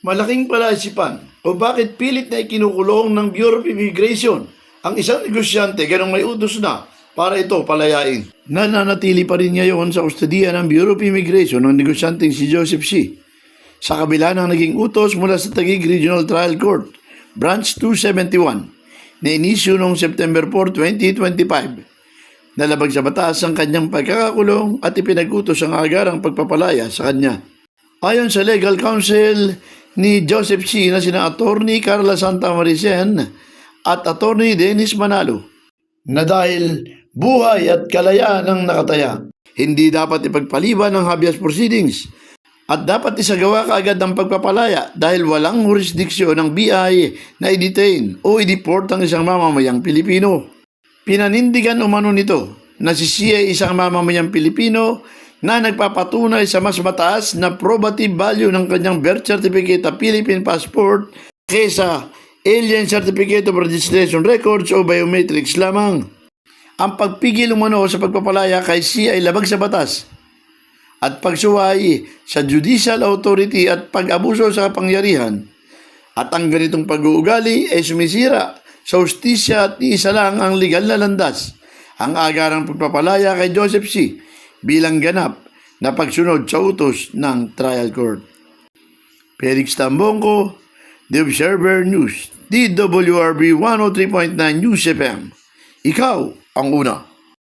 Malaking palaisipan o bakit pilit na ikinukulong ng Bureau of Immigration ang isang negosyante ganong may utos na para ito palayain. Nananatili pa rin ngayon sa kustodiya ng Bureau of Immigration ng negosyanteng si Joseph Shi. Sa kabila ng naging utos mula sa Taguig Regional Trial Court, Branch 271, na inisyu noong September 4, 2025, nalabag sa batas ang kanyang pagkakakulong at ipinag-utos ang agarang pagpapalaya sa kanya. Ayon sa legal counsel ni Joseph C. na sina Attorney Carla Santa Maricen at Attorney Dennis Manalo na dahil buhay at kalayaan ang nakataya, hindi dapat ipagpaliban ng habeas proceedings at dapat isagawa kaagad ang pagpapalaya dahil walang jurisdiksyon ng BI na i-detain o i-deport ang isang mamamayang Pilipino. Pinanindigan umano nito na si ay isang mamamayang Pilipino na nagpapatunay sa mas mataas na probative value ng kanyang birth certificate at Philippine passport kesa alien certificate of registration records o biometrics lamang. Ang pagpigil umano sa pagpapalaya kay Sia ay labag sa batas at pagsuway sa judicial authority at pag-abuso sa kapangyarihan at ang ganitong pag-uugali ay sumisira sa ustisya at isa lang ang legal na landas, ang agarang pagpapalaya kay Joseph C. bilang ganap na pagsunod sa utos ng trial court. Felix Tambongko, The Observer News, DWRB 103.9 News FM. Ikaw ang una.